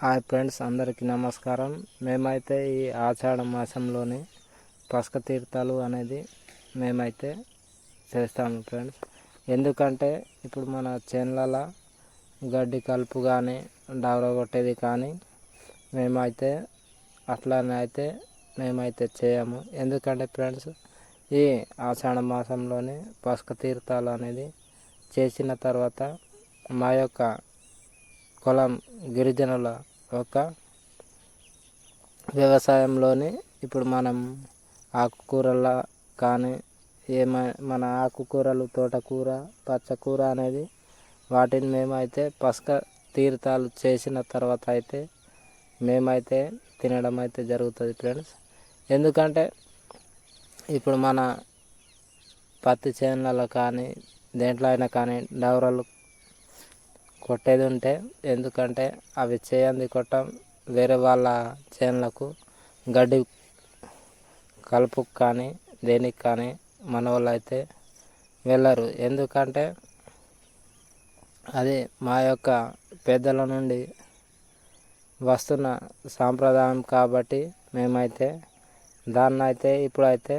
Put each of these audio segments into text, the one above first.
Hi friends అందరికీ నమస్కారం. మేమైతే ఈ ఆషాఢ మాసంలోని పసక తీర్థాలు అనేది మేమైతే చేస్తాము ఫ్రెండ్స్. ఎందుకంటే ఇప్పుడు మన చేన్లలో గడ్డి కలుపు కానీ డవర కొట్టేది కానీ మేమైతే అట్లానే అయితే మేమైతే చేయము. ఎందుకంటే ఫ్రెండ్స్ ఈ ఆషాఢ మాసంలోని పసక తీర్థాలు అనేది చేసిన తర్వాత మా యొక్క కులం గిరిజనుల ఒక వ్యవసాయంలోని ఇప్పుడు మనం ఆకుకూరల కానీ ఏమై మన ఆకుకూరలు తోటకూర పచ్చకూర అనేది వాటిని మేమైతే పసుక తీర్థాలు చేసిన తర్వాత అయితే మేమైతే తినడం అయితే జరుగుతుంది ఫ్రెండ్స్. ఎందుకంటే ఇప్పుడు మన పత్తి చేనులలో కానీ దేంట్లో అయినా కానీ డవరలు కొట్టేది ఉంటే ఎందుకంటే అవి చేయంది కొట్టం వేరే వాళ్ళ చేనులకు గడ్డి కలుపుకు కానీ దేనికి కానీ మన వాళ్ళు అయితే వెళ్ళరు. ఎందుకంటే అది మా యొక్క పెద్దల నుండి వస్తున్న సాంప్రదాయం కాబట్టి మేమైతే దాన్ని అయితే ఇప్పుడైతే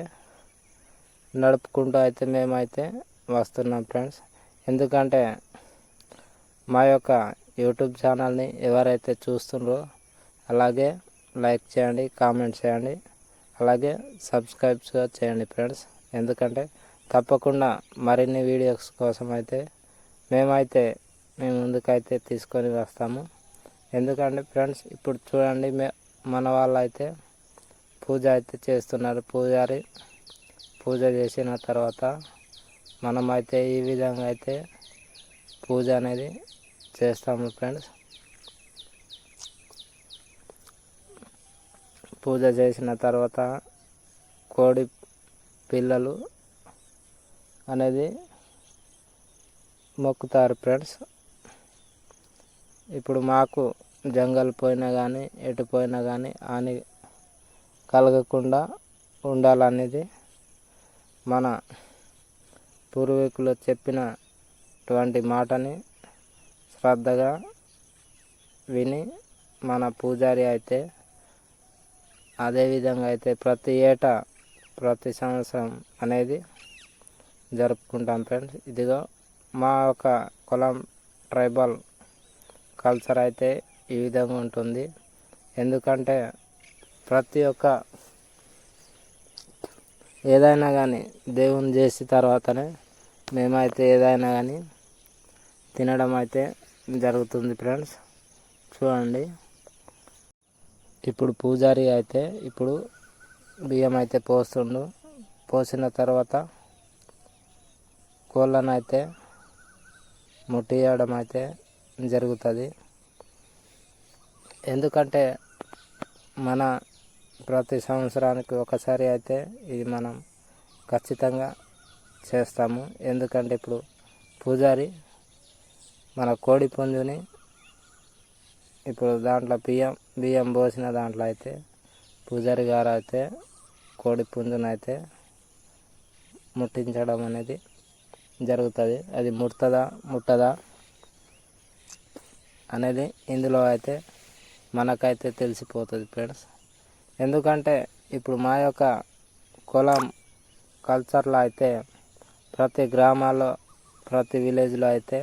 నడుపుకుంటూ అయితే మేమైతే వస్తున్నాం ఫ్రెండ్స్. ఎందుకంటే మా యొక్క యూట్యూబ్ ఛానల్ని ఎవరైతే చూస్తుండ్రో అలాగే లైక్ చేయండి కామెంట్ చేయండి అలాగే సబ్స్క్రైబ్ చేయండి ఫ్రెండ్స్. ఎందుకంటే తప్పకుండా మరిన్ని వీడియోస్ కోసం అయితే మేమైతే మేము ముందుకైతే తీసుకొని వస్తాము. ఎందుకంటే ఫ్రెండ్స్ ఇప్పుడు చూడండి మే మన వాళ్ళు అయితే పూజ అయితే చేస్తున్నారు. పూజారి పూజ చేసిన తర్వాత మనమైతే ఈ విధంగా అయితే పూజ అనేది చేస్తాము ఫ్రెండ్స్. పూజ చేసిన తర్వాత కోడి పిల్లలు అనేది మొక్కుతారు ఫ్రెండ్స్. ఇప్పుడు మాకు జంగల్ పోయినా కానీ ఎటు పోయినా కానీ హాని కలగకుండా ఉండాలనేది మన పూర్వీకులు చెప్పినటువంటి మాటని శ్రద్ధగా విని మన పూజారి అయితే అదేవిధంగా అయితే ప్రతి ఏటా ప్రతి సంవత్సరం అనేది జరుపుకుంటాం ఫ్రెండ్స్. ఇదిగో మా యొక్క కులం ట్రైబల్ కల్చర్ అయితే ఈ విధంగా ఉంటుంది. ఎందుకంటే ప్రతి ఒక్క ఏదైనా కానీ దేవుని చేసిన తర్వాతనే మేమైతే ఏదైనా కానీ తినడం అయితే జరుగుతుంది ఫ్రెండ్స్. చూడండి. ఇప్పుడు పూజారి అయితే ఇప్పుడు బియ్యం అయితే పోస్తుండు. పోసిన తర్వాత కోళ్ళను అయితే ముట్టియడం అయితే జరుగుతుంది. ఎందుకంటే మన ప్రతి సంవత్సరానికి ఒకసారి అయితే ఇది మనం ఖచ్చితంగా చేస్తాము. ఎందుకంటే ఇప్పుడు పూజారి మన కోడి పుంజుని ఇప్పుడు దాంట్లో బియ్యం బియ్యం పోసిన దాంట్లో అయితే పూజారి గారు అయితే కోడి పుంజుని అయితే ముట్టించడం అనేది జరుగుతుంది. అది ముడుతుందా ముట్టదా అనేది ఇందులో అయితే మనకైతే తెలిసిపోతుంది ఫ్రెండ్స్. ఎందుకంటే ఇప్పుడు మా యొక్క కులం కల్చర్లో అయితే ప్రతి గ్రామాల్లో ప్రతి విలేజ్లో అయితే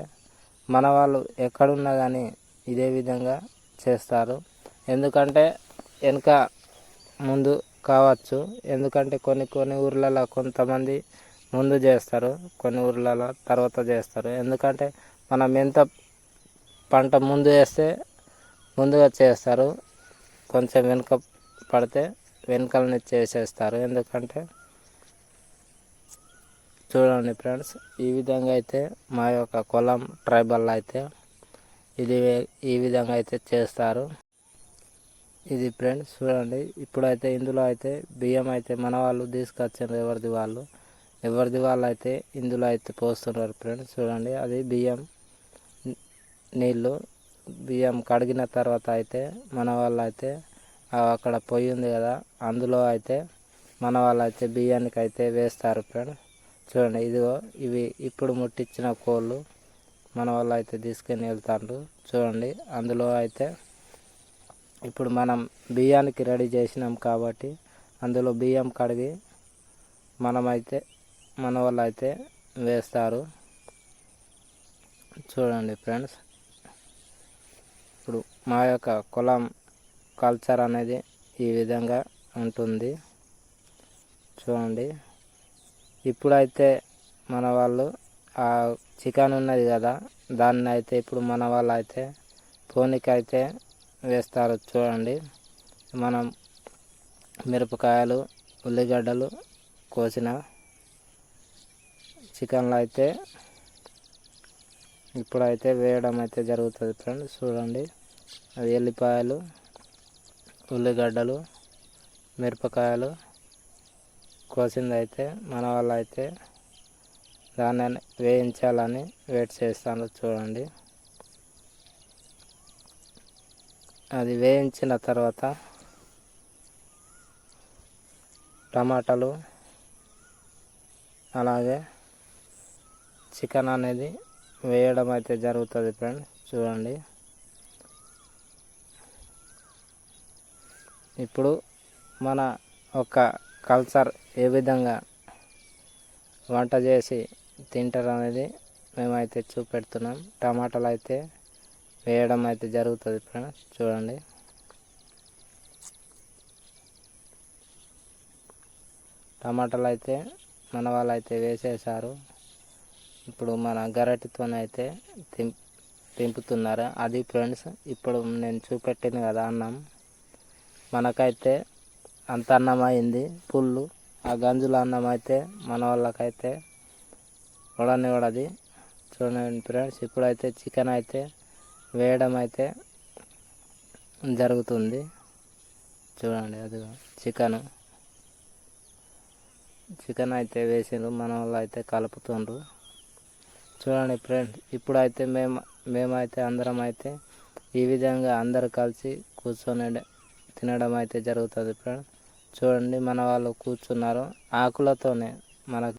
మన వాళ్ళు ఎక్కడున్నా కానీ ఇదే విధంగా చేస్తారు. ఎందుకంటే వెనుక ముందు కావచ్చు. ఎందుకంటే కొన్ని కొన్ని ఊర్లలో కొంతమంది ముందు చేస్తారు కొన్ని ఊర్లలో తర్వాత చేస్తారు. ఎందుకంటే మనం ఎంత పంట ముందు వేస్తే ముందుగా చేస్తారు. కొంచెం వెనుక పడితే వెనుకలని చేసేస్తారు. ఎందుకంటే చూడండి ఫ్రెండ్స్ ఈ విధంగా అయితే మా యొక్క కులం ట్రైబల్ అయితే ఇది ఈ విధంగా అయితే చేస్తారు. ఇది ఫ్రెండ్స్ చూడండి ఇప్పుడైతే ఇందులో అయితే బియ్యం అయితే మన వాళ్ళు తీసుకొచ్చారు ఎవరిది వాళ్ళు. ఎవరిది వాళ్ళు అయితే ఇందులో అయితే పోస్తున్నారు ఫ్రెండ్స్ చూడండి అది బియ్యం నీళ్ళు. బియ్యం కడిగిన తర్వాత అయితే మన వాళ్ళు అయితే అక్కడ పొయ్యి ఉంది కదా అందులో అయితే మన వాళ్ళు అయితే బియ్యానికి అయితే వేస్తారు ఫ్రెండ్స్. చూడండి ఇదిగో ఇవి ఇప్పుడు ముట్టించిన కోళ్ళు మన వాళ్ళు అయితే తీసుకొని వెళ్తారు చూడండి అందులో అయితే ఇప్పుడు మనం బియ్యానికి రెడీ చేసినాం కాబట్టి అందులో బియ్యం కడిగి మనమైతే మన వాళ్ళు అయితే వేస్తారు. చూడండి ఫ్రెండ్స్ ఇప్పుడు మా యొక్క కులం కల్చర్ అనేది ఈ విధంగా ఉంటుంది. చూడండి. ఇప్పుడైతే మన వాళ్ళు ఆ చికెన్ ఉన్నది కదా దాన్ని అయితే ఇప్పుడు మన వాళ్ళు అయితే పోనీకైతే వేస్తారు. చూడండి మనం మిరపకాయలు ఉల్లిగడ్డలు కోసిన చికెన్లో అయితే ఇప్పుడైతే వేయడం అయితే జరుగుతుంది ఫ్రెండ్స్. చూడండి అది ఎల్లిపాయలు ఉల్లిగడ్డలు మిరపకాయలు కోసింది అయితే మన వాళ్ళు అయితే దాన్ని వేయించాలని వెయిట్ చేస్తాను చూడండి. అది వేయించిన తర్వాత టమాటాలు అలాగే చికెన్ అనేది వేయడం అయితే జరుగుతుంది ఫ్రెండ్ చూడండి. ఇప్పుడు మన ఒక కల్చర్ ఏ విధంగా వంట చేసి తింటారు అనేది మేమైతే చూపెడుతున్నాం. టమాటాలు అయితే వేయడం అయితే జరుగుతుంది ఫ్రెండ్స్. చూడండి. టమాటాలు అయితే మన వాళ్ళు అయితే వేసేసారు ఇప్పుడు మన గరటితోనైతే తిం తింపుతున్నారు. అది ఫ్రెండ్స్ ఇప్పుడు నేను చూపెట్టింది కదా అన్నం. మనకైతే అంత అన్నమైంది పుల్లు. ఆ గంజుల అన్నం అయితే మన వాళ్ళకైతే వడని వడది. చూడండి ఫ్రెండ్స్ ఇప్పుడైతే చికెన్ అయితే వేయడం అయితే జరుగుతుంది. చూడండి అది చికెన్. చికెన్ అయితే వేసిండ్రు మన వాళ్ళు అయితే కలుపుతుండ్రు. చూడండి ఫ్రెండ్స్ ఇప్పుడైతే మేము మేమైతే అందరం అయితే ఈ విధంగా అందరు కలిసి కూర్చొని తినడం అయితే జరుగుతుంది ఫ్రెండ్స్. చూడండి మన వాళ్ళు కూర్చున్నారు. ఆకులతోనే మనకు